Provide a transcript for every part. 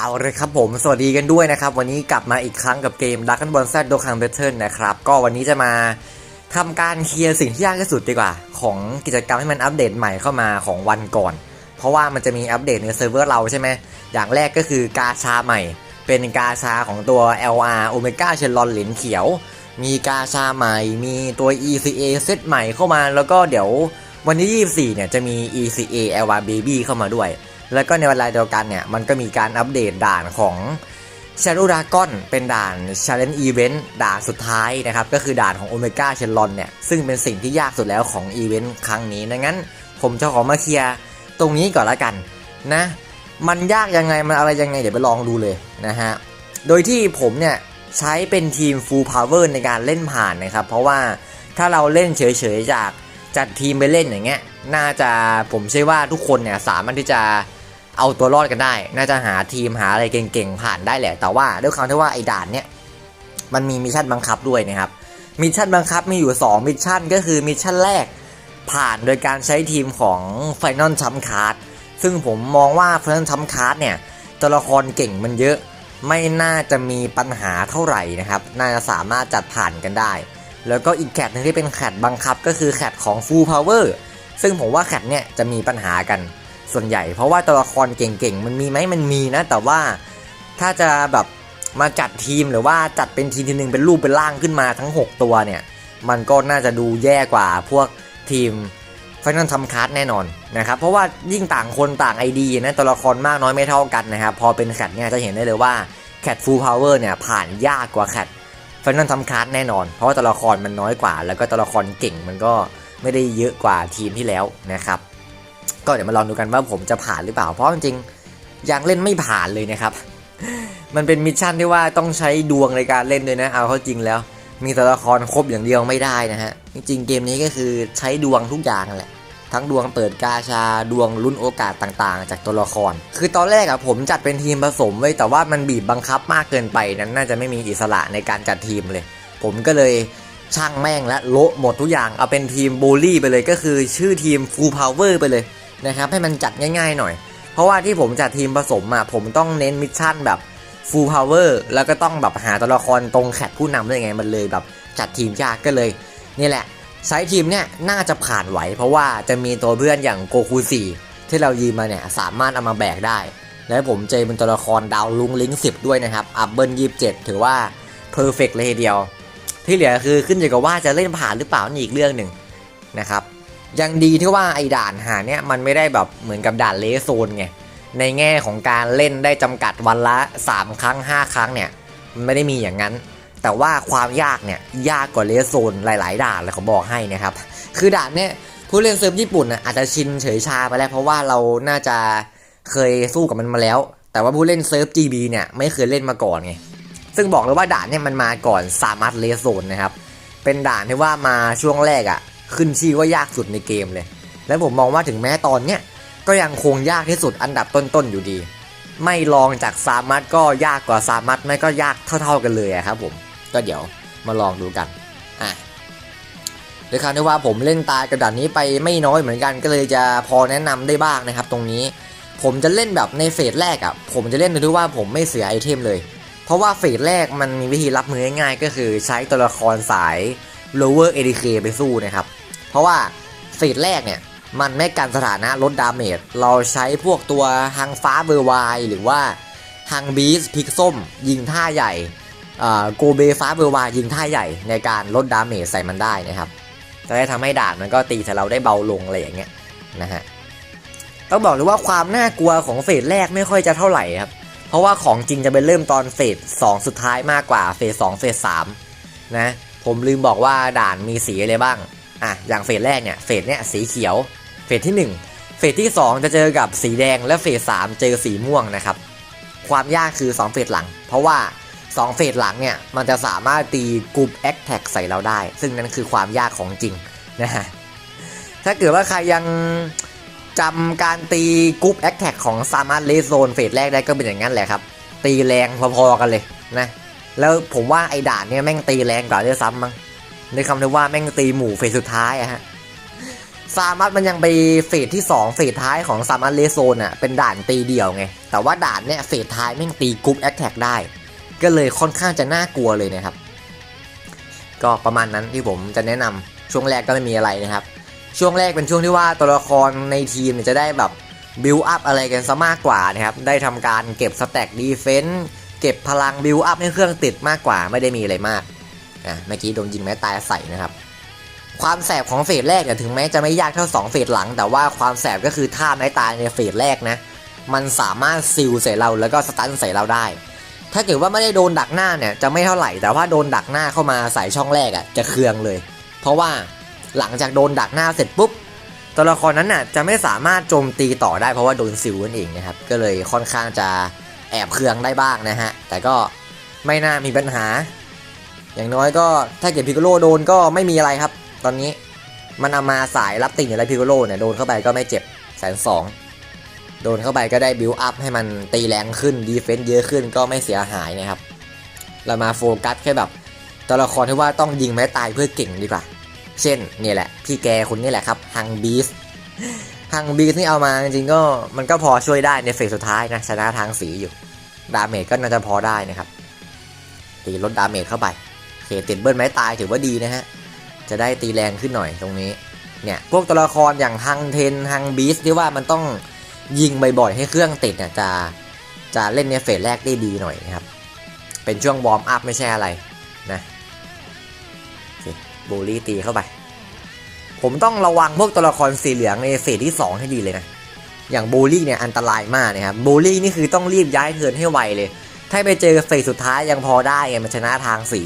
เอาเลยครับผม สวัสดีกันด้วยนะครับ วันนี้กลับมาอีกครั้งกับเกม Dragon Ball Z Dokkan Battle นะครับ ก็วันนี้จะมาทำการเคลียร์สิ่งที่ยากที่สุดดีกว่า ของกิจกรรมให้มันอัปเดตใหม่เข้ามาของวันก่อน เพราะว่ามันจะมีอัปเดตในเซิร์ฟเวอร์เราใช่ไหม อย่างแรกก็คือกาชาใหม่ เป็นกาชาของตัว LR Omega c h e l o n เหรียญเขียว มีกาชาใหม่ มีตัว ECA เซตใหม่เข้ามา แล้วก็เดี๋ยววันที่ 24 เนี่ยจะมี ECA LR Baby เข้ามาด้วย แล้วก็ในเวลาเดียวกันเนี่ยมันก็มีการอัปเดตด่านของ Shadow Dragon เป็นด่าน Challenge Event ด่านสุดท้ายนะครับ ก็คือด่านของ Omega c h e l o n เนี่ย ซึ่งเป็นสิ่งที่ยากสุดแล้วของอีเวนต์ครั้งนี้ดังนั้น ผมจะขอมาเคลียร์ตรงนี้ก่อนละกันนะ มันยากยังไง มันอะไรยังไง เดี๋ยวไปลองดูเลยนะฮะ โดยที่ผมเนี่ย ใช้เป็นทีม Full Power ในการเล่นผ่านนะครับ เพราะว่าถ้าเราเล่นเฉยๆจากจัดทีมไปเล่นอย่างเงี้ยน่าจะผมเชื่อว่าทุกคนเนี่ยสามารถที่จะ เอาตัวรอดกันได้ น่าจะหาทีมหาอะไรเก่งๆผ่านได้แหละ แต่ว่าด้วยความที่ว่าไอ้ด่านเนี่ยมันมีมิชชั่นบังคับด้วยนะครับ มิชชั่นบังคับมีอยู่ 2 มิชชั่นก็คือมิชชั่นแรกผ่านโดยการใช้ทีมของ Final ชัมคาร์ดซึ่งผมมองว่า Final ชัมคาร์ดเนี่ยตัวละครเก่งมันเยอะ ไม่น่าจะมีปัญหาเท่าไหร่นะครับ น่าจะสามารถจัดผ่านกันได้ แล้วก็อีกแคทหนึงที่เป็นแคทบังคับก็คือแคทของ Full Power ซึ่งผมว่าแคทเนี่ยจะมีปัญหากัน ส่วนใหญ่ เพราะว่าตัวละครเก่งๆ มันมีไหมมันมีนะ แต่ว่าถ้าจะแบบมาจัดทีมหรือว่าจัดเป็นทีมทีหนึ่งเป็นรูปเป็นร่างขึ้นมาทั้ง 6 ตัวเนี่ย มันก็น่าจะดูแย่กว่าพวกทีมไฟนอลทำคัสแน่นอนนะครับ เพราะว่ายิ่งต่างคนต่างไอดีนะตัวละครมากน้อยไม่เท่ากันนะครับ พอเป็นแคทเนี่ยจะเห็นได้เลยว่าแคทฟูลพาวเวอร์เนี่ยผ่านยากกว่าแคทไฟนอลทำคัสแน่นอน เพราะว่าตัวละครมันน้อยกว่า แล้วก็ตัวละครเก่งมันก็ไม่ได้เยอะกว่าทีมที่แล้วนะครับ ก็เดี๋ยวมาลองดูกันว่าผมจะผ่านหรือเปล่า เพราะจริงๆยังเล่นไม่ผ่านเลยนะครับ มันเป็นมิชชั่นที่ว่าต้องใช้ดวงในการเล่นด้วยนะ เอาเข้าจริงแล้ว มีตัวละครครบอย่างเดียวไม่ได้นะฮะ จริงๆเกมนี้ก็คือใช้ดวงทุกอย่างแหละ ทั้งดวงเปิดกาชา ดวงลุ้นโอกาสต่างๆ จากตัวละคร คือตอนแรกอะผมจัดเป็นทีมผสมไว้ แต่ว่ามันบีบบังคับมากเกินไปนั้นน่าจะไม่มีอิสระในการจัดทีมเลย ผมก็เลย ช่างแม่งและโละหมดทุกอย่างเอาเป็นทีมบูลลี่ไปเลยก็คือชื่อทีม Full Power ไปเลยนะครับให้มันจัดง่ายๆหน่อย เพราะว่าที่ผมจัดทีมผสมอะผมต้องเน้นมิชชั่นแบบ Full Power แล้วก็ต้องแบบหาตัวละครตรงแคทผู้นำด้ไงมันเลยแบบจัดทีมยากก็เลย นี่แหละไซส์ทีมเนี่ยน่าจะผ่านไหว เพราะว่าจะมีตัวเพื่อนอย่างโกคู4ที่เรายืมมาเนี่ยสามารถเอามาแบกได้ และผมเจอเป็นตัวละครดาวลุงลิงสิบด้วยนะครับ อัพเบิลยี่สิบเจ็ดถือว่าเพอร์เฟกเลยทีเดียว ที่เหลือคือขึ้นอยู่กับว่าจะเล่นผ่านหรือเปล่านี่อีกเรื่องหนึ่งนะครับยังดีที่ว่าไอ้ด่านหาเนี่ยมันไม่ได้แบบเหมือนกับด่านเลสโซนไงในแง่ของการเล่นได้จำกัดวันละ 3 ครั้ง 5 ครั้งเนี่ยมันไม่ได้มีอย่างนั้น แต่ว่าความยากเนี่ยยากกว่าเลสโซนหลาย ๆ ด่านเลยเขาบอกให้นะครับคือด่านเนี่ยผู้เล่นเซิร์ฟญี่ปุ่นอาจจะชินเฉยชาไปแล้ว เพราะว่าเราน่าจะเคยสู้กับมันมาแล้ว แต่ว่าผู้เล่นเซิร์ฟ GB เนี่ยไม่เคยเล่นมาก่อนไง ซึ่งบอกเลยว่าด่านเนี่ยมันมาก่อนสามัตเลโซนนะครับ เป็นด่านที่ว่ามาช่วงแรกอะ่ะ ขึ้นชื่อว่ายากสุดในเกมเลย และผมมองว่าถึงแม้ตอนเนี้ยก็ยังคงยากที่สุดอันดับต้นๆอยู่ดี ไม่ลองจากซามัตก็ยากกว่าซามัตไม่ก็ยากเท่า ๆกันเลยครับผมก็เดี๋ยวมาลองดูกันอะด้วยความที่ว่าผมเล่นตายกระดานนี้ไปไม่น้อยเหมือนกันก็เลยจะพอแนะนำได้บ้างนะครับ ตรงนี้ ผมจะเล่นแบบในเฟสแรกอะ่ะผมจะเล่นโดยที่ว่าผมไม่เสียไอเทมเลย เพราะว่าเฟสแรกมันมีวิธีรับมือง่ายๆก็คือใช้ตัวละครสาย lower ADK ไปสู้นะครับ เพราะว่าเฟสแรกเนี่ยมันไม่กันสถานะลดดาเมจ เราใช้พวกตัวฮังฟ้าเบอร์ไวหรือว่าฮังบีสพิกส้ม ยิงท่าใหญ่โกเบฟ้าเบอร์ไวยิงท่าใหญ่ในการลดดาเมจใส่มันได้นะครับจะได้ทำให้ดานมันก็ตีใส่เราได้เบาลงอะไรอย่างเงี้ยนะฮะต้องบอกเลยว่าความน่ากลัวของเฟสแรกไม่ค่อยจะเท่าไหร่ครับ เพราะว่าของจริงจะไปเริ่มตอนเฟส2สุดท้ายมากกว่าเฟส2เฟส3นะ ผมลืมบอกว่าด่านมีสีอะไรบ้าง อะ อย่างเฟสแรกเนี่ย เฟสเนี่ยสีเขียว เฟสที่ 1 เฟสที่ 2 จะเจอกับสีแดง และเฟส3เจอสีม่วงนะครับ ความยากคือ 2 เฟสหลัง เพราะว่า 2 เฟสหลังเนี่ย มันจะสามารถตีกรุ๊ปแอคแท็กใส่เราได้ ซึ่งนั่นคือความยากของจริงนะฮะ ถ้าเกิดว่าใครยัง จำการตีกรุ๊ปแอคแท็กของซามาร์เลโซนเฟสแรกได้ก็เป็นอย่างนั้นแหละครับ ตีแรงพอๆกันเลยนะ แล้วผมว่าไอ้ด่านเนี่ยแม่งตีแรงกว่าด้วยซ้ำมั้งในคำที่ว่าแม่งตีหมู่เฟสสุดท้ายอะฮะซามัสมันยังไปเฟสที่ 2 เฟสท้ายของซามัสเลโซนอะเป็นด่านตีเดี่ยวไง แต่ว่าด่านเนี้ยเฟสท้ายแม่งตีกรุ๊ปแอคแท็กได้ ก็เลยค่อนข้างจะน่ากลัวเลยนะครับ ก็ประมาณนั้นที่ผมจะแนะนำช่วงแรกก็ไม่มีอะไรนะครับ ช่วงแรกเป็นช่วงที่ว่าตัวละครในทีมเนี่ยจะได้แบบบิวอัพอะไรกันซะมากกว่านะครับ ได้ทำการเก็บสแต็กดีเฟนต์เก็บพลังบิวอัพให้เครื่องติดมากกว่าไม่ได้มีอะไรมากอะเมื่อกี้โดนยิงแม้ตายใส่นะครับ ความแสบของเฟสแรกเนี่ยถึงแม้จะไม่ยากเท่า 2 เฟสหลัง แต่ว่าความแสบก็คือท่าไม้ตายในเฟสแรกนะ มันสามารถซิลใส่เราแล้วก็สตันใส่เราได้ ถ้าเกิดว่าไม่ได้โดนดักหน้าเนี่ยจะไม่เท่าไหร่ แต่ว่าโดนดักหน้าเข้ามาใส่ช่องแรกอะ่ะจะเคืองเลย เพราะว่า หลังจากโดนดักหน้าเสร็จปุ๊บตัวละครนั้นน่ะจะไม่สามารถโจมตีต่อได้เพราะว่าโดนซิลนั่นเองนะครับก็เลยค่อนข้างจะแอบเคืองได้บ้างนะฮะแต่ก็ไม่น่ามีปัญหา อย่างน้อยก็ถ้าเกิดพิกโลโดนก็ไม่มีอะไรครับ ตอนนี้มันเอามาสายรับติ่งอะไรพิกโลเนี่ยโดนเข้าไปก็ไม่เจ็บแสนสองโดนเข้าไปก็ได้บิวอัพให้มันตีแรงขึ้นดีเฟนต์เยอะขึ้นก็ไม่เสียหายนะครับ เรามาโฟกัสแค่แบบตัวละครที่ว่าต้องยิงไม้ตายเพื่อเก่งดีกว่า เช่นนี่แหละ พี่แกคุณนี่แหละครับฮังบีสฮังบีสนี่เอามาจริงๆก็มันก็พอช่วยได้ในเฟสสุดท้ายนะชนะทางสีอยู่ ดาเมจก็น่าจะพอได้นะครับตีลดดาเมจเข้าไปโอเคติดเบิ้ลไม้ตายถือว่าดีนะฮะ จะได้ตีแรงขึ้นหน่อยตรงนี้ เนี่ยพวกตัวละครอย่างฮังเทนฮังบีสที่ว่ามันต้องยิงบ่อยๆให้เครื่องติดเนี่ยจะจะเล่นในเฟสแรกได้ดีหน่อยนะครับ เป็นช่วงวอร์มอัพไม่ใช่อะไร เคบูลี่ตีเข้าไป ผมต้องระวังพวกตัวละครสีเหลืองในเฟสที่ 2 ให้ดีเลยนะ อย่างบูลี่เนี่ยอันตรายมากนะครับบูลี่นี่คือต้องรีบย้ายเทินให้ไวเลย ถ้าไปเจอเฟสสุดท้ายยังพอได้ไงมันชนะทางสี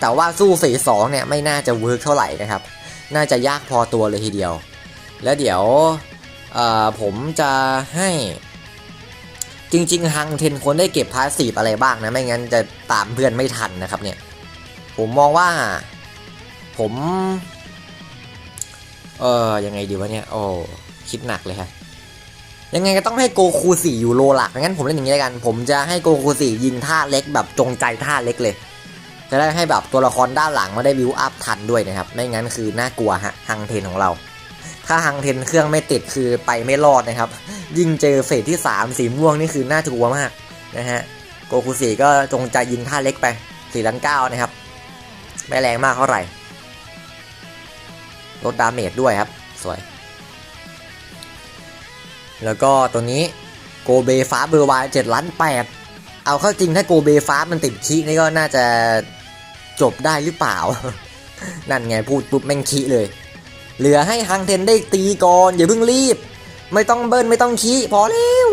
แต่ว่าสู้เฟสสองเนี่ยไม่น่าจะเวิร์กเท่าไหร่นะครับ น่าจะยากพอตัวเลยทีเดียว แล้วเดี๋ยวผมจะให้จริงๆฮังเทนควรได้เก็บพาสซีฟอะไรบ้างนะ ไม่งั้นจะตามเพื่อนไม่ทันนะครับเนี่ย ผมมองว่า ผม เออยังไงดีวะเนี่ย โอ้คิดหนักเลยฮะ ยังไงก็ต้องให้โกคูสี่อยู่โลหลักงั้นผมเล่นอย่างนี้แล้วกัน ผมจะให้โกคูสี่ยิงท่าเล็กแบบจงใจท่าเล็กเลย จะได้ให้แบบตัวละครด้านหลังมาได้วิวอัพทันด้วยนะครับ ไม่งั้นคือน่ากลัวฮะฮังเทนของเรา ถ้าฮังเทนเครื่องไม่ติดคือไปไม่รอดนะครับ ยิงเจอเฟสที่ 3 สีม่วงนี่คือน่ากลัวมากนะฮะ โกคูสีก็จงใจยิงท่าเล็กไป4ล้านเก้านะครับ ไม่แรงมากเท่าไหร่ ลดดาเมจด้วยครับ สวย แล้วก็ตัวนี้โกเบฟ้าเบอร์วายเจ็ดล้านแปดเอาเข้าจริงถ้าโกเบฟ้ามันติดคีนี่ก็น่าจะจบได้หรือเปล่า นั่นไงพูดปุ๊บแม่งคีเลย เหลือให้ฮังเทนได้ตีก่อนอย่าเพิ่งรีบ ไม่ต้องเบิ้ลไม่ต้องคีพอแล้ว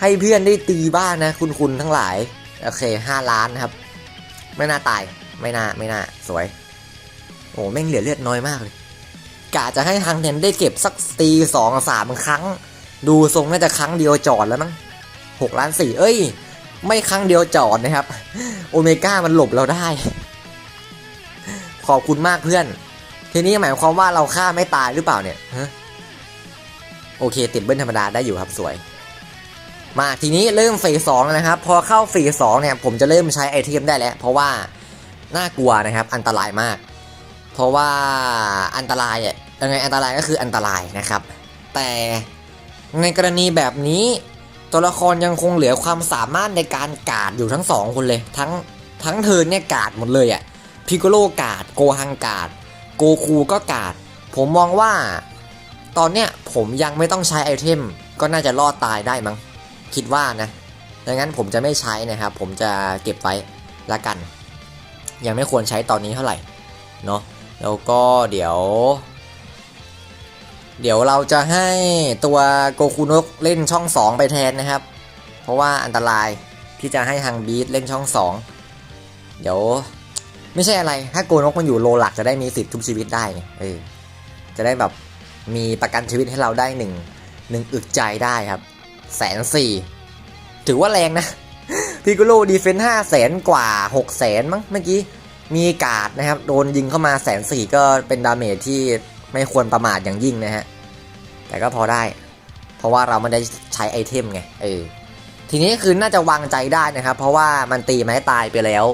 ให้เพื่อนได้ตีบ้างนะ คุณคุณทั้งหลาย โอเคห้าล้านครับ ไม่น่าตาย ไม่น่า ไม่น่า สวย โอ้แม่งเหลือเลือดน้อยมากเลยกะจะให้ฮังเทนได้เก็บสักตีสองสามครั้ง ดูทรงน่าจะครั้งเดียวจอดแล้วมั้งหกล้านสี่เอ้ย ไม่ครั้งเดียวจอดนะครับ โอเมก้ามันหลบเราได้ ขอบคุณมากเพื่อน ทีนี้หมายความว่าเราฆ่าไม่ตายหรือเปล่าเนี่ยโอเค ติดเบิ้ลธรรมดาได้อยู่ครับสวย มาทีนี้เริ่มเฟสสองนะครับ พอเข้าเฟสสองเนี่ย ผมจะเริ่มใช้ไอเทมได้แล้ว เพราะว่าน่ากลัวนะครับ อันตรายมาก เพราะว่าอันตรายอะยังไงอันตรายก็คืออันตรายนะครับ แต่ในกรณีแบบนี้ตัวละครยังคงเหลือความสามารถในการกาดอยู่ทั้งสองคนเลย ทั้งทั้งเทิร์นเนี่ยกาดหมดเลยอะพิโกโลกาดโกฮังกาดโกคูก็กาด ผมมองว่า ตอนเนี้ยผมยังไม่ต้องใช้ไอเทม ก็น่าจะรอดตายได้มั้งคิดว่านะดังนั้นผมจะไม่ใช้นะครับ ผมจะเก็บไว้ละกัน ยังไม่ควรใช้ตอนนี้เท่าไหร่เนาะ แล้วก็เดี๋ยว เดี๋ยวเราจะให้ตัวโกคุนกเล่นช่อง 2 ไปแทนนะครับ เพราะว่าอันตรายที่จะให้ฮังบีทเล่นช่อง 2 เดี๋ยวไม่ใช่อะไร ถ้าโกนกมันอยู่โลหลักจะได้มีสิทธิ์ทุกชีวิตได้ไงเออจะได้แบบมีประกันชีวิตให้เราได้หนึ่งหนึ่งอึกใจได้ครับแสนสี่ถือว่าแรงนะพิกโลดีเฟนห้าแสนกว่าหกแสนมั้งเมื่อกี้ มีกาดนะครับ โดนยิงเข้ามาแสนสี่ก็เป็นดาเมจที่ไม่ควรประมาทอย่างยิ่งนะฮะ แต่ก็พอได้ เพราะว่าเราไม่ได้ใช้ไอเทมไง เออ ทีนี้คือน่าจะวางใจได้นะครับ เพราะว่ามันตีไม้ตายไปแล้ว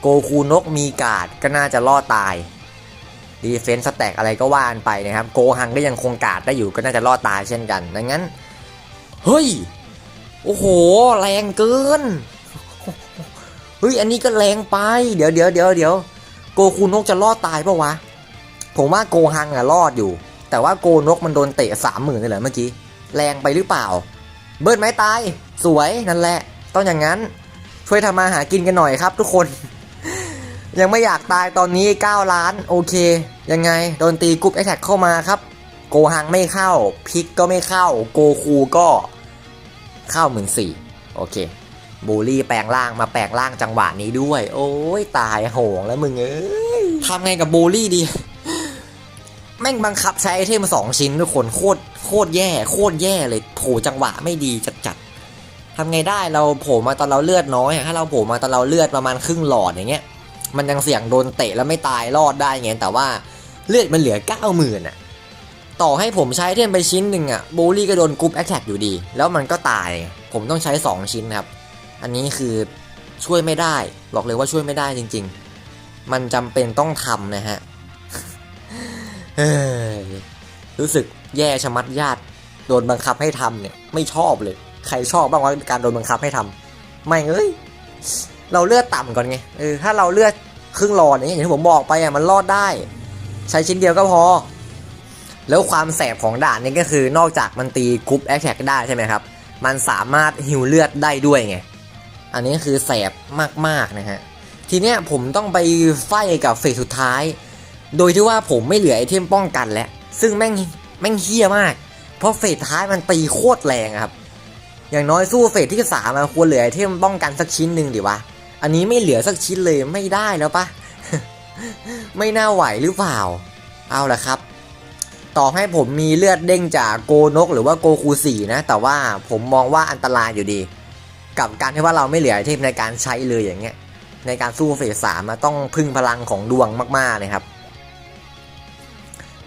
โกคูนกมีกาดก็น่าจะรอดตาย ดีเฟนส์สแต็กอะไรก็ว่านไปนะครับ โกฮังก็ยังคงกาดได้อยู่ก็น่าจะรอดตายเช่นกัน ดังนั้น เฮ้ย โอ้โห แรงเกิน ฮ้ยอันนี้ก็แรงไปเดี๋ยวเดี๋ยวเดี๋ยวเดี๋ยวโกคูนกจะรอดตายปะวะ ผมว่าโกฮังอะรอดอยู่ แต่ว่าโกนกมันโดนเตะสามหมื่นเลยเหรอเมื่อกี้แรงไปหรือเปล่า เบิร์ดไม้ตาย สวยนั่นแหละ ต้องอย่างนั้นช่วยทำมาหากินกันหน่อยครับทุกคน ยังไม่อยากตายตอนนี้ 9 ล้าน โอเค ยังไง โดนตีกรุ๊ปแอคแท็กเข้ามาครับ โกฮังไม่เข้า พิกก็ไม่เข้า โกคูก็เข้าหมื่นสี่โอเค บูลลี่แปลงร่างมาแปลงร่างจังหวะนี้ด้วย โอ้ยตายโหงแล้วมึงเอ้ยทำไงกับบูลลี่ดี แม่งบังคับใช้ไอเทมสองชิ้นทุกคนโคตรโคตรแย่ โคตรแย่เลยโผจังหวะไม่ดีจัดจัดๆทำไงได้เราโผล่มาตอนเราเลือดน้อยอะถ้าเราโผล่มาตอนเราเลือดประมาณครึ่งหลอดอย่างเงี้ย มันยังเสี่ยงโดนเตะแล้วไม่ตายรอดได้ไงแต่ว่าเลือดมันเหลือ9 0,000อะต่อให้ผมใช้เทมไปชิ้นหนึ่งอะบูลลี่ก็โดนกรุ๊ปแอคแท็กอยู่ดี แล้วมันก็ตาย ผมต้องใช้ 2 ชิ้นครับ อันนี้คือช่วยไม่ได้บอกเลยว่าช่วยไม่ได้จริง ๆ มันจำเป็นต้องทำนะฮะเฮ้ยรู้สึกแย่ชะมัดญาติโดนบังคับให้ทำเนี่ย ไม่ชอบเลย ใครชอบบ้างว่าการโดนบังคับให้ทำไม่เอ้ยเราเลือดต่ำก่อนไงเออถ้าเราเลือดครึ่งหลอดอย่างที่ผมบอกไปอะมันรอดได้ ใช้ชิ้นเดียวก็พอ แล้วความแสบของด่านนี้ก็คือนอกจากมันตีกรุ๊ปแอคแท็กได้ใช่ไหมครับ มันสามารถฮิวเลือดได้ด้วยไง อันนี้คือแสบมากๆนะฮะ ทีเนี้ยผมต้องไปไฟกับเฟสสุดท้าย โดยที่ว่าผมไม่เหลือไอเทมป้องกันแล้ว ซึ่งแม่งแม่งเฮี้ยมาก เพราะเฟสท้ายมันตีโคตรแรงครับ อย่างน้อยสู้เฟสที่สามมันควรเหลือไอเทมป้องกันสักชิ้นหนึ่งดิวะ อันนี้ไม่เหลือสักชิ้นเลยไม่ได้แล้วปะไม่น่าไหวหรือเปล่า เอาละครับ ต่อให้ผมมีเลือดเด้งจากโกนก หรือว่าโกคูสี่นะ แต่ว่าผมมองว่าอันตรายอยู่ดี กับการที่ว่าเราไม่เหลือไอเทมในการใช้เลยอย่างเงี้ยในการสู้เฟสสามอะต้องพึ่งพลังของดวงมากๆนะครับ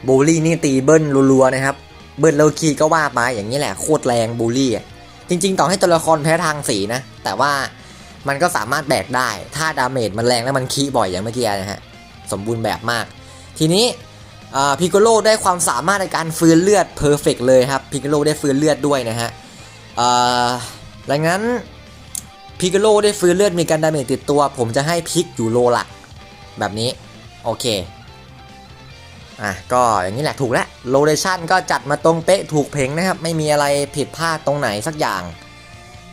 บูลลี่นี่ตีเบิ้ลรัวๆนะครับ เบิ้ลโลคีก็ว่าไปอย่างนี้แหละโคตรแรงบูลลี่อะจริง ๆ ต่อให้ตัวละครแพ้ทางสีนะ แต่ว่ามันก็สามารถแบกได้ ถ้าดาเมจมันแรงแล้วมันคีบ่อยอย่างเมื่อกี้นะฮะสมบูรณ์แบบมาก ทีนี้พิกโกโลได้ความสามารถในการฟื้นเลือดเพอร์เฟกเลยครับพิกโกโลได้ฟื้นเลือดด้วยนะฮะดังนั้น พิกโลได้ฟื้นเลือดมีการดาเมจติดตัว ผมจะให้พิกอยู่โลหลัก แบบนี้ โอเค อะ ก็อย่างนี้แหละถูกแล้วโลเลชันก็จัดมาตรงเป๊ะถูกเพลงนะครับ ไม่มีอะไรผิดพลาดตรงไหนสักอย่าง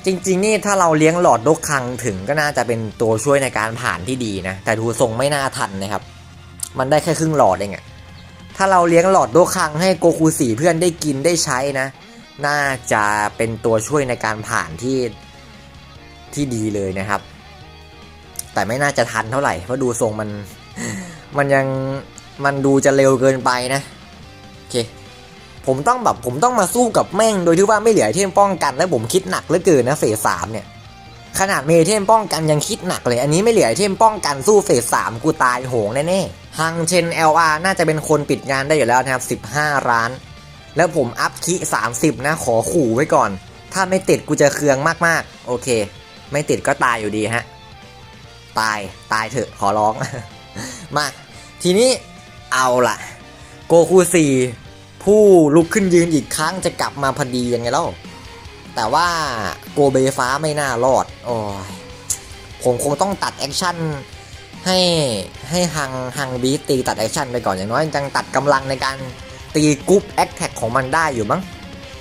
จริง ๆ นี่ถ้าเราเลี้ยงหลอดดกคังถึงก็น่าจะเป็นตัวช่วยในการผ่านที่ดีนะ แต่ดูทรงไม่น่าทันนะครับ มันได้แค่ครึ่งหลอดเองอะถ้าเราเลี้ยงหลอดดกคังให้โกคูสีเพื่อนได้กินได้ใช้นะ น่าจะเป็นตัวช่วยในการผ่านที่ ที่ดีเลยนะครับ แต่ไม่น่าจะทันเท่าไหร่เพราะดูทรงมันมันยังมันดูจะเร็วเกินไปนะโอเคผมต้องแบบผมต้องมาสู้กับแม่งโดยที่ว่าไม่เหลือเทมป้องกันแล้วผมคิดหนักเหลือเกินนะเฟสสามเนี่ยขนาดเมเทมป้องกันยังคิดหนักเลย อันนี้ไม่เหลือเทมป้องกันสู้เฟสสามกูตายโหงแน่ๆฮังเชน LR น่าจะเป็นคนปิดงานได้อยู่แล้วนะครับ 15 ร้าน แล้วผมอัพคิ30 นะขอขู่ไว้ก่อน ถ้าไม่ติดกูจะเคืองมากๆ โอเค ไม่ติดก็ตายอยู่ดีฮะ ตายตายเถอะขอร้อง มา ทีนี้เอาล่ะ โกคูสี่ผู้ลุกขึ้นยืนอีกครั้งจะกลับมาพอดียังไงเล่าแต่ว่าโกเบฟ้าไม่น่ารอดโอ้ยผมคงต้องตัดแอคชั่นให้ให้ฮังฮังบีตีตัดแอคชั่นไปก่อนอย่างน้อยยังตัดกำลังในการตีกรุ๊ปแอคแท็กของมันได้อยู่มั้ง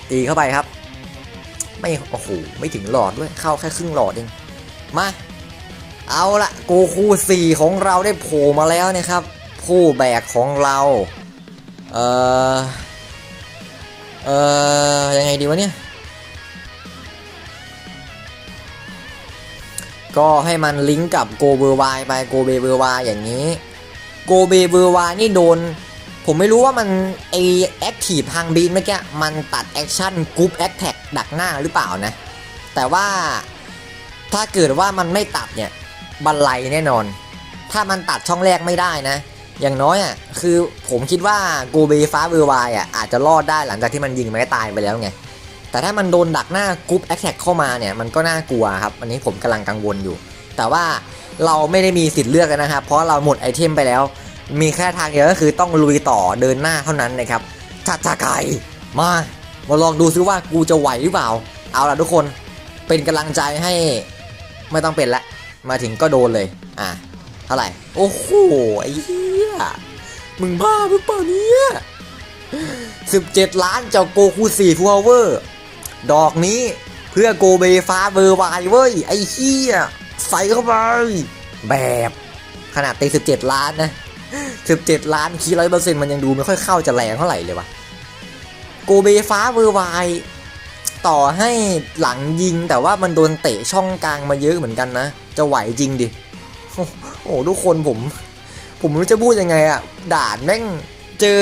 ตีเข้าไปครับ ไม่โอ้โหไม่ถึงหลอดด้วยเข้าแค่ครึ่งหลอดเองมาเอาละโกคูสี่ของเราได้โผล่มาแล้วนะครับ ผู้แบกของเราเอ่อเอ่อยังไงดีวะเนี่ยก็ให้มันลิงก์กับโกเบอร์วายไปโกเบเบอร์วายอย่างนี้ โกเบเบอร์วายนี่โดน ผมไม่รู้ว่ามันไอแอคทีฟทางบีนเมื่อกี้มันตัดแอคชั่นกรุ๊ปแอคแท็กดักหน้าหรือเปล่านะ แต่ว่าถ้าเกิดว่ามันไม่ตัดเนี่ยบันไลแน่นอน ถ้ามันตัดช่องแรกไม่ได้นะ อย่างน้อยอะคือผมคิดว่าโกเบฟ้าเวอร์วายอะอาจจะรอดได้หลังจากที่มันยิงไม้ตายไปแล้วไงแต่ถ้ามันโดนดักหน้ากรุ๊ปแอคแท็กเข้ามาเนี่ยมันก็น่ากลัวครับอันนี้ผมกำลังกังวลอยู่ แต่ว่าเราไม่ได้มีสิทธิ์เลือกนะครับ เพราะเราหมดไอเทมไปแล้ว มีแค่ทางเดียวก็คือต้องลุยต่อเดินหน้าเท่านั้นนะครับชัดชาไก่มามาลองดูซิว่ากูจะไหวหรือเปล่า เอาล่ะทุกคนเป็นกำลังใจให้ไม่ต้องเป็นละ มาถึงก็โดนเลย อะเท่าไหร่ โอ้โหไอ้เหี้ยมึงบ้าหรือเปล่าเนี่ย17ล้านเจ้าโกคูสี่ฟูเวอร์ ดอกนี้เพื่อโกเบฟ้าเบอร์วายเว้ย ไอ้เหี้ยใส่เข้าไปแบบขนาดตี17ล้านนะ 17ล้านคีร้อยเปอร์เซ็นต์มันยังดูไม่ค่อยเข้าจะแรงเท่าไหร่เลยวะโกเบฟ้าเบอร์วายต่อให้หลังยิงแต่ว่ามันโดนเตะช่องกลางมาเยอะเหมือนกันนะ จะไหวจริงดิ โอ้โหทุกคนผม ผมไม่รู้จะพูดยังไงอะด่านแม่งเจอ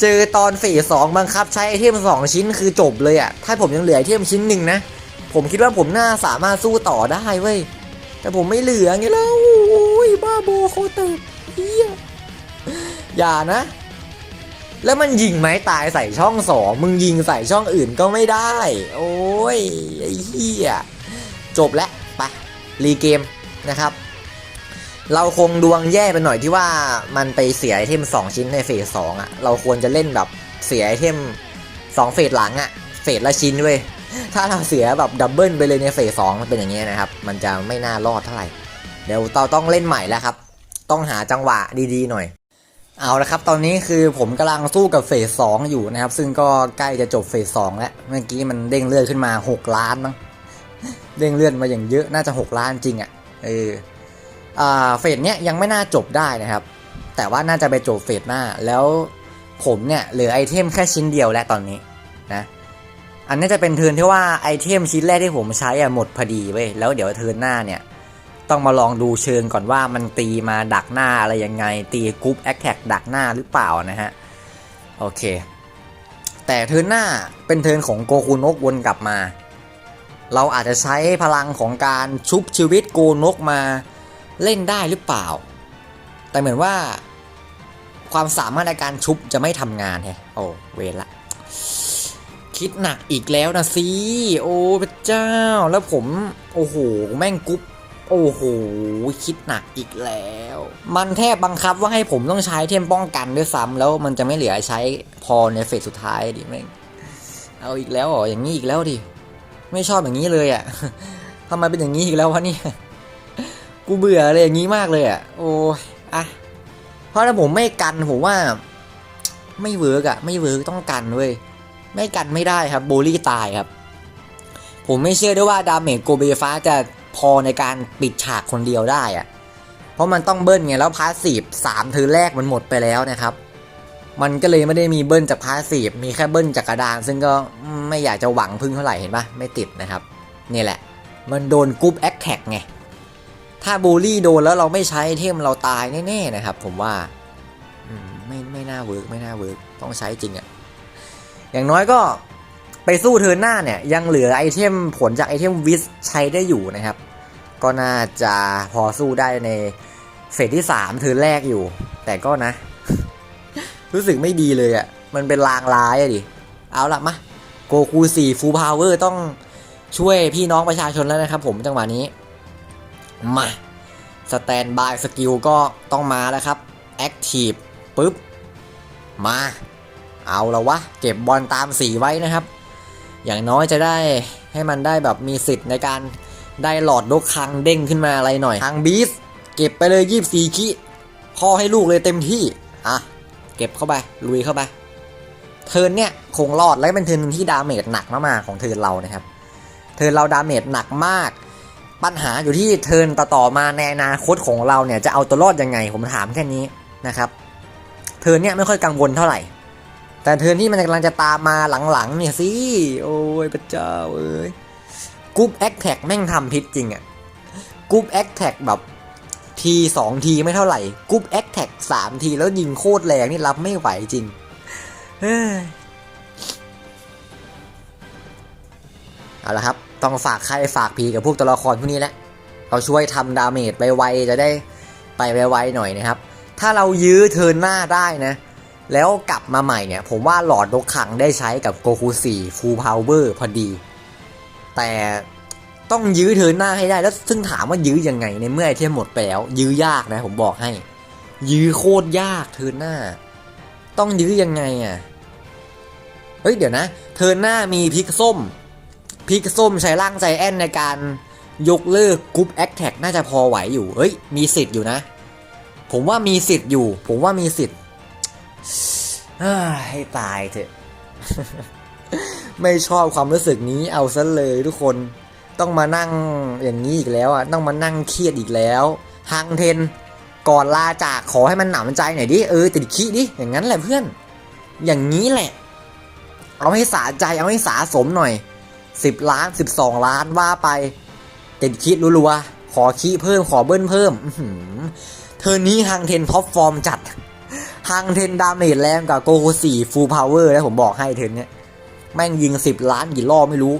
เจอตอนเฟสสองบังคับใช้ไอเทมสองชิ้นคือจบเลยอะถ้าผมยังเหลือไอเทมชิ้นหนึ่งนะ ผมคิดว่าผมน่าสามารถสู้ต่อได้เว้ยแต่ผมไม่เหลือไงแล้วโอ้ยบ้าโบโคตรเฮีย อย่านะ แล้วมันยิงไม้ตายใส่ช่องสองมึงยิงใส่ช่องอื่นก็ไม่ได้ โอ้ยไอ้เหี้ยจบแล้วไปรีเกมนะครับ เราคงดวงแย่ไปหน่อยที่ว่ามันไปเสียไอเทม 2 ชิ้นในเฟสสองอะเราควรจะเล่นแบบเสียไอเทม 2 เฟสหลังอะเฟสละชิ้นเว้ยถ้าเราเสียแบบดับเบิลไปเลยในเฟสสองมันเป็นอย่างนี้ยนะครับ มันจะไม่น่ารอดเท่าไหร่ เดี๋ยวเราต้องเล่นใหม่แล้วครับ ต้องหาจังหวะดีๆหน่อย เอาละครับ ตอนนี้คือผมกำลังสู้กับเฟสสองอยู่นะครับ ซึ่งก็ใกล้จะจบเฟสสองแล้ว เมื่อกี้มันเด้งเลือดขึ้นมา 6 ล้านมั้ง เด้งเลือดมาอย่างเยอะ น่าจะ 6 ล้านจริงอะ่ะ เออ อ่า เฟสเนี้ยยังไม่น่าจบได้นะครับ แต่ว่าน่าจะไปจบเฟสหน้า แล้วผมเนี่ยเหลือไอเทมแค่ชิ้นเดียวแล้วตอนนี้นะ อันนี้จะเป็นเทิร์นที่ว่าไอเทมชิ้นแรกที่ผมใช้อะหมดพอดีเว้ย แล้วเดี๋ยวเทิร์นหน้าเนี่ย ต้องมาลองดูเชิงก่อนว่ามันตีมาดักหน้าอะไรยังไง ตีกรุ๊ปแอคแท็กดักหน้าหรือเปล่านะฮะ โอเค แต่เทิร์นหน้าเป็นเทิร์นของโกคูนกวนกลับมา เราอาจจะใช้พลังของการชุบชีวิตโกนกมาเล่นได้หรือเปล่า แต่เหมือนว่า ความสามารถในการชุบจะไม่ทำงานแฮะโอ้เวรละคิดหนักอีกแล้วนะสิ โอ้พระเจ้า แล้วผม โอ้โห แม่งกุ๊บ โอ้โห คิดหนักอีกแล้ว มันแทบบังคับว่าให้ผมต้องใช้เทมป้องกันด้วยซ้ำแล้วมันจะไม่เหลือใช้พอในเฟสสุดท้ายดิแม่งเอาอีกแล้วเหรออย่างนี้อีกแล้วดิ ไม่ชอบอย่างนี้เลยอะ่ะทำไมเป็นอย่างนี้อีกแล้ววะเนี่ยกูเบื่อเลยอย่างนี้มากเลยอะ่ะ โอ้ยอะเพราะถ้าผมไม่กันผมว่า ไม่เวิร์กอะ่ะไม่เวิร์กต้องกันเว้ยไม่กันไม่ได้ครับ โบลี่ตายครับ ผมไม่เชื่อด้วยว่าดาเมจโกเบฟ้าจะ พอในการปิดฉากคนเดียวได้อะเพราะมันต้องเบิ้ลไงแล้วพาสซีฟสามเธอแรกมันหมดไปแล้วนะครับ มันก็เลยไม่ได้มีเบิ้ลจากพาสซีฟมีแค่เบิ้ลจากกระดาน ซึ่งก็ไม่อยากจะหวังพึ่งเท่าไหร่เห็นปะไม่ติดนะครับ นี่แหละ มันโดนกรุ๊ปแอคแท็กไง ถ้าบูลลี่โดนแล้วเราไม่ใช้เทมเราตายแน่ๆนะครับ ผมว่าไม่ไม่น่าเวิร์กไม่น่าเวิร์กต้องใช้จริงอะอย่างน้อยก็ไปสู้เทิร์นหน้าเนี่ยยังเหลือไอเทมผลจากไอเทมวิสใช้ได้อยู่นะครับ ก็น่าจะพอสู้ได้ในเฟสที่3เทิร์นแรกอยู่ แต่ก็นะ รู้สึกไม่ดีเลยอะ่ะ มันเป็นลางร้ายอะดิ เอาละมาโกคู4ฟูลพาวเวอร์ต้องช่วยพี่น้องประชาชนแล้วนะครับผมจังหวะนี้ มาสแตนบายสกิลก็ต้องมาแล้วครับแอคทีฟปุ๊บ มา เอาละวะ เก็บบอลตามสีไว้นะครับ อย่างน้อยจะได้ให้มันได้แบบมีสิทธิ์ในการ ได้หลอดดกคังเด้งขึ้นมาอะไรหน่อยทางบีสเก็บไปเลยยี่สี่คิพ่อให้ลูกเลยเต็มที่ อะ เก็บเข้าไป ลุยเข้าไป เทินเนี่ยคงรอดและเป็นเทินที่ดาเมจหนักมากๆของเทิร์นเรานะครับ เทินเราดาเมจหนักมาก ปัญหาอยู่ที่เทิร์นต่อมาในอนาคตของเราเนี่ยจะเอาตัวรอดยังไงผมถามแค่นี้นะครับ เทินเนี่ยไม่ค่อยกังวลเท่าไหร่ แต่เทินที่มันกำลังจะตามมาหลังๆเนี่ยสิ โอ้ยพระเจ้าเอ้ย กรุ๊ปแอคแท็กแม่งทำพิษจริงอะกรุ๊ปแอคแท็กแบบทีสองทีไม่เท่าไหร่กรุ๊ปแอคแท็กสามทีแล้วยิงโคตรแรงนี่รับไม่ไหวจริงเอาละครับ ต้องฝากใครฝากพีกับพวกตัวละครพวกนี้แหละเราช่วยทำดาเมจไปไวจะได้ไปไวๆหน่อยนะครับ ถ้าเรายื้อเทินหน้าได้นะ แล้วกลับมาใหม่เนี่ย ผมว่าหลอดดกขังได้ใช้กับโกคู4 Full Power พอดี แต่ต้องยื้อเทิร์นหน้าให้ได้แล้วซึ่งถามว่ายื้อยังไงในเมื่อไอเทมหมดไปแล้ว ยื้อยากนะผมบอกให้ ยื้อโคตรยากเทิร์นหน้า ต้องยื้อยังไงอะเฮ้ยเดี๋ยวนะเทิร์นหน้ามีพิกส้มพิกส้มใช้ร่างใจแอนในการยกเลิกกรุ๊ปแอคแท็กน่าจะพอไหวอยู่เฮ้ย มีสิทธิ์อยู่นะ ผมว่ามีสิทธิ์อยู่ ผมว่ามีสิทธิ์ให้ตายเถอะ ไม่ชอบความรู้สึกนี้เอาซะเลยทุกคนต้องมานั่งอย่างนี้อีกแล้วอะต้องมานั่งเครียดอีกแล้วฮังเทนก่อนลาจากขอให้มันหนำใจหน่อยดิเออติดขี้ดิอย่างนั้นแหละเพื่อน อย่างนี้แหละ เอาให้สาใจเอาให้สาสมหน่อย 10 ล้าน 12 ล้านว่าไป ติดคิดรัวๆขอขี้เพิ่มขอเบิ้ลเพิ่มอื้อหือเธอนี้ฮังเทนท็อปฟอร์มจัดฮังเทนดาเมจแรงกับโกโคสี่ฟูลพาวเวอร์แล้วผมบอกให้เธอเนี้ย แม่งยิง 10 ล้านกี่รอบไม่รู้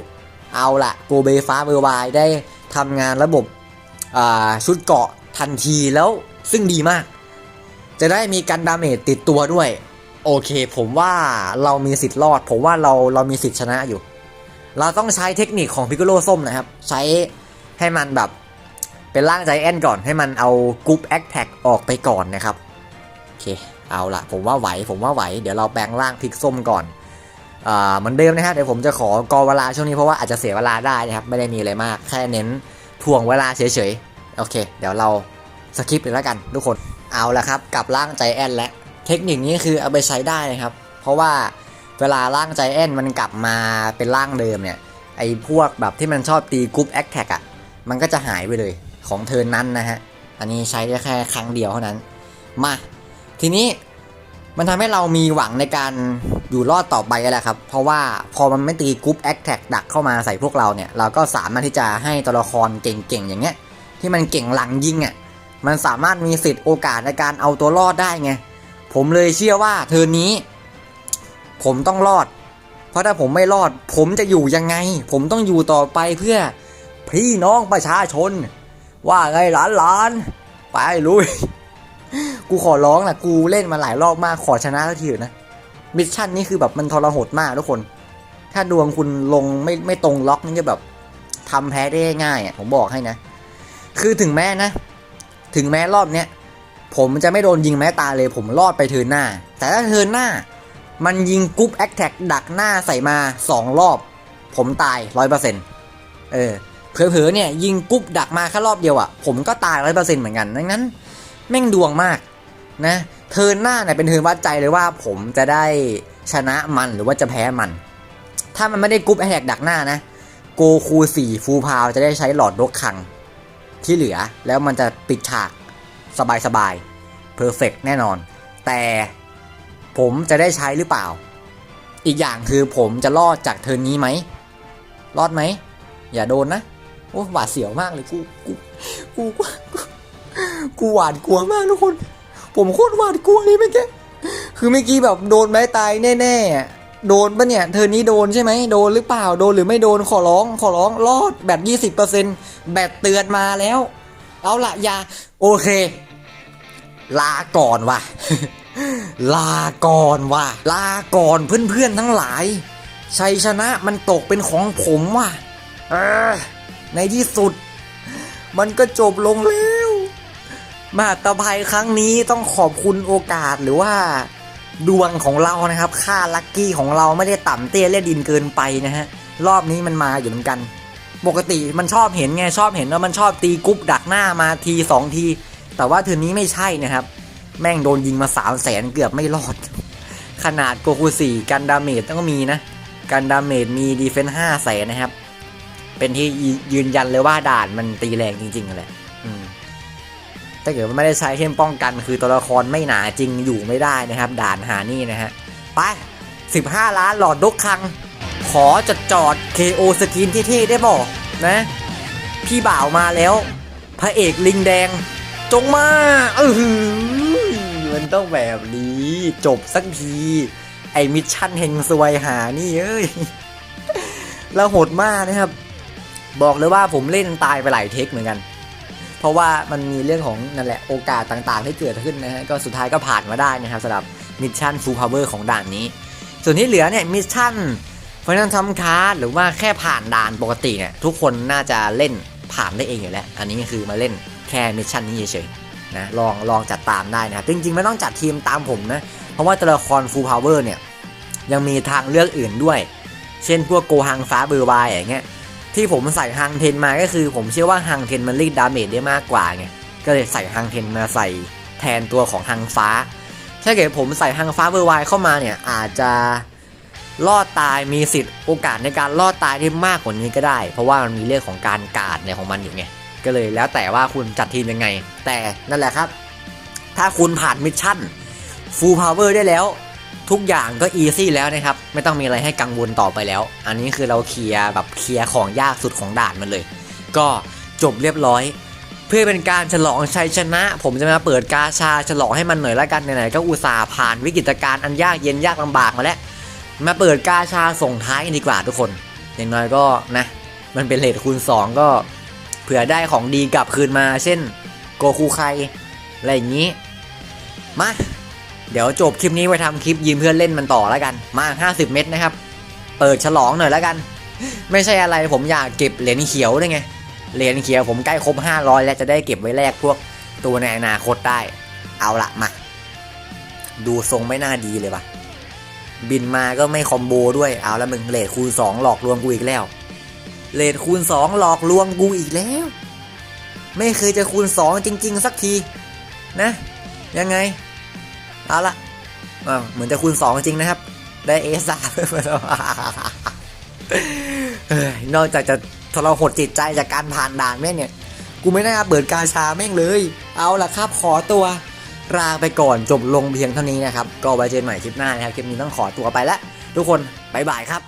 เอาละโกเบฟ้าเบอร์วายได้ทำงานระบบชุดเกาะทันทีแล้วซึ่งดีมาก จะได้มีการดาเมจติดตัวด้วย โอเค ผมว่าเรามีสิทธิ์รอด ผมว่าเราเรามีสิทธิ์ชนะอยู่ เราต้องใช้เทคนิคของพิกโ o ส้มนะครับ ใช้ให้มันแบบเป็นร่างใจแอนก่อนให้มันเอากรุ๊ปแอคแท็กออกไปก่อนนะครับ โอเค เอาละผมว่าไหวผมว่าไหว เดี๋ยวเราแปลงร่างพิกส้มก่อน เหมือนเดิมนะฮะเดี๋ยวผมจะขอกอเวลาช่วงนี้เพราะว่าอาจจะเสียเวลาได้นะครับไม่ได้มีอะไรมากแค่เน้นถ่วงเวลาเฉยๆโอเค เดี๋ยวเราสคิปเลยแล้วกันทุกคนเอาละครับกลับร่างใจแอนและเทคนิคนี้คือเอาไปใช้ได้นะครับ เพราะว่าเวลาร่างใจแอนมันกลับมาเป็นร่างเดิมเนี่ยไอ้พวกแบบที่มันชอบตีกรุ๊ปแอคแท็กอะมันก็จะหายไปเลยของเทินนั้นนะฮะอันนี้ใช้ได้แค่ครั้งเดียวเท่านั้นมาทีนี้ มันทำให้เรามีหวังในการอยู่รอดต่อไปแล้วแหละครับ เพราะว่าพอมันไม่ตีกรุ๊ปแอคแท็กดักเข้ามาใส่พวกเราเนี่ย เราก็สามารถที่จะให้ตัวละครเก่งๆอย่างเงี้ย ที่มันเก่งหลังยิงอะ มันสามารถมีสิทธิ์โอกาสในการเอาตัวรอดได้ไง ผมเลยเชื่อว่าเทอนี้ ผมต้องรอด เพราะถ้าผมไม่รอด ผมจะอยู่ยังไง ผมต้องอยู่ต่อไปเพื่อพี่น้องประชาชน ว่าไงหลานหลานๆไปลุย กูขอร้องนะกูเล่นมาหลายรอบมากขอชนะสักทีเถอะนะมิชชั่นนี่คือแบบมันทรหดมากทุกคน ถ้าดวงคุณลงไม่ไม่ตรงล็อกนี่จะแบบทำแพ้ได้ง่ายอะผมบอกให้นะ คือถึงแม้นะ ถึงแม้รอบเนี้ยผมจะไม่โดนยิงแม้ตาเลยผมรอดไปเทินหน้า แต่ถ้าเทินหน้า มันยิงกรุ๊ปแอคแท็กดักหน้าใส่มาสองรอบ ผมตายร้อยเปอร์เซ็นต์เออเผลอๆเนี่ยยิงกรุ๊ปดักมาแค่รอบเดียวอะผมก็ตายร้อยเปอร์เซ็นต์เหมือนกันดังนั้น แม่งดวงมากนะ เทินหน้าเนี่ยเป็นเทินวัดใจเลยว่าผมจะได้ชนะมันหรือว่าจะแพ้มัน ถ้ามันไม่ได้กรุ๊ปแอทแทกดักหน้านะ โกคูสี่ฟูพาวจะได้ใช้หลอดรกคัง ที่เหลือแล้วมันจะปิดฉากสบายสบายเพอร์เฟกแน่นอน แต่ผมจะได้ใช้หรือเปล่า อีกอย่างคือผมจะรอดจากเทินนี้ไหม รอดไหม อย่าโดนนะ โอ้หวาดเสียวมากเลยกูกูกูกู กูหวาดกลัวมากทุกคน ผมโคตรหวาดกลัวเลยเมื่อกี้คือเมื่อกี้แบบโดนไม้ตายแน่ๆอะโดนปะเนี่ย เธอนี้โดนใช่ไหม โดนหรือเปล่า โดนหรือไม่โดน ขอร้อง ขอร้อง รอดแบบ 20%แบบเตือนมาแล้ว เอาละยา โอเค ลาก่อนว่ะ ลาก่อนว่ะ ลาก่อนเพื่อนๆทั้งหลาย ชัยชนะมันตกเป็นของผมว่ะในที่สุด มันก็จบลงแล้ว มหาตภัยครั้งนี้ต้องขอบคุณโอกาสหรือว่าดวงของเรานะครับ ค่าลัคกี้ของเราไม่ได้ต่ำเตี้ยเลียดินเกินไปนะฮะ รอบนี้มันมาอยู่เหมือนกัน ปกติมันชอบเห็นไงชอบเห็นว่ามันชอบตีกรุ๊ปดักหน้ามาทีสองที แต่ว่าเทือนี้ไม่ใช่นะครับ แม่งโดนยิงมาสามแสนเกือบไม่รอด ขนาดโกคูสี่กันดาเมจต้องมีนะ กันดาเมจมีดีเฟนซ์ห้าแสนนะครับ เป็นที่ยืนยันเลยว่าด่านมันตีแรงจริงๆแหละ ถ้าเกิดไม่ได้ใช้เทมป้องกัน คือตัวละครไม่หนาจริงอยู่ไม่ได้นะครับ ด่านหานี่นะฮะไป 15 ล้านหลอดดกคัง ขอจดจอด KO สกินที่ๆได้บอกนะ พี่บ่าวมาแล้ว พระเอกลิงแดง จงมาเออหือมันต้องแบบนี้ จบสักที ไอมิชชั่นเฮงซวยหานี่เอ้ยแล้วโหดมากนะครับ บอกเลยว่าผมเล่นตายไปหลายเทคเหมือนกัน เพราะว่ามันมีเรื่องของนั่นแหละโอกาสต่างๆ ที่เกิดขึ้นนะฮะก็สุดท้ายก็ผ่านมาได้นะครับสำหรับมิชชั่นฟูลพาวเวอร์ของด่านนี้ ส่วนที่เหลือเนี่ยมิชชั่นฟ i น a ลทัมคาร์ดหรือว่าแค่ผ่านด่านปกติเนี่ยทุกคนน่าจะเล่นผ่านได้เองอยู่แล้ว อันนี้คือมาเล่นแค่มิชชั่นนี้เฉยๆนะลองลองจัดตามได้นะครับจริงๆ ไม่ต้องจัดทีมตามผมนะ เพราะว่าตัวละครฟูลพาวเวอร์เนี่ยยังมีทางเลือกอื่นด้วย เช่นพวกโกฮังฟ้าเบอร์วายอย่างเงี้ย ที่ผมใส่ฮังเทนมาก็คือ ผมเชื่อว่าฮังเทนมันรีดดาเมจได้มากกว่าไงก็เลยใส่ฮังเทนมาใส่แทนตัวของฮังฟ้า ถ้าเกิดผมใส่ฮังฟ้าเบอร์วายเข้ามาเนี่ยอาจจะรอดตายมีสิทธิ์โอกาสในการรอดตายได้มากกว่านี้ก็ได้ เพราะว่ามันมีเรื่องของการกาดเนี่ยของมันอยู่ไงก็เลยแล้วแต่ว่าคุณจัดทีมยังไง แต่นั่นแหละครับ ถ้าคุณผ่านมิชชั่น Full Power ได้แล้ว ทุกอย่างก็อีซี่แล้วนะครับ ไม่ต้องมีอะไรให้กังวลต่อไปแล้ว อันนี้คือเราเคลียร์แบบเคลียร์ของยากสุดของด่านมันเลย ก็จบเรียบร้อย เพื่อเป็นการฉลองชัยชนะ ผมจะมาเปิดกาชาฉลองให้มันหน่อยละกันไหนๆก็อุตส่าห์ผ่านวิกฤตการณ์อันยากเย็นยากลำบากมาแล้วมาเปิดกาชาส่งท้ายกันดีกว่าทุกคน อย่างน้อยก็นะ มันเป็นเลทคูณ 2 ก็เผื่อได้ของดีกลับคืนมา เช่น โกคูไคอะไรอย่างนี้ มา เดี๋ยวจบคลิปนี้ไปทำคลิปยืมเพื่อนเล่นมันต่อแล้วกัน มา 50 เม็ดนะครับ เปิดฉลองหน่อยแล้วกัน ไม่ใช่อะไรผมอยากเก็บเหรียญเขียวด้วยไง เหรียญเขียวผมใกล้ครบ 500 แล้วจะได้เก็บไว้แลกพวกตัวในอนาคตได้ เอาละมา ดูทรงไม่น่าดีเลยปะบินมาก็ไม่คอมโบด้วย เอาล้วมึงเลทคูณ 2 หลอกลวงกูอีกแล้ว เลทคูณ 2 หลอกลวงกูอีกแล้ว ไม่เคยจะคูณ 2 จริง ๆ สักที นะ ยังไง เอาละเหมือนจะคูณ2จริงนะครับ ได้เอสาเฮ้ยนอกจากจะทรหดจิตใจจากการผ่านด่านแม่งเนี่ย กูไม่น่าเปิดกาชาแม่งเลย เอาละครับขอตัวลาไปก่อนจบลงเพียงเท่านี้นะครับ ก็ไว้เจอกันใหม่คลิปหน้านะครับ คลิปนี้ต้องขอตัวไปแล้ว ทุกคนบายบายครับ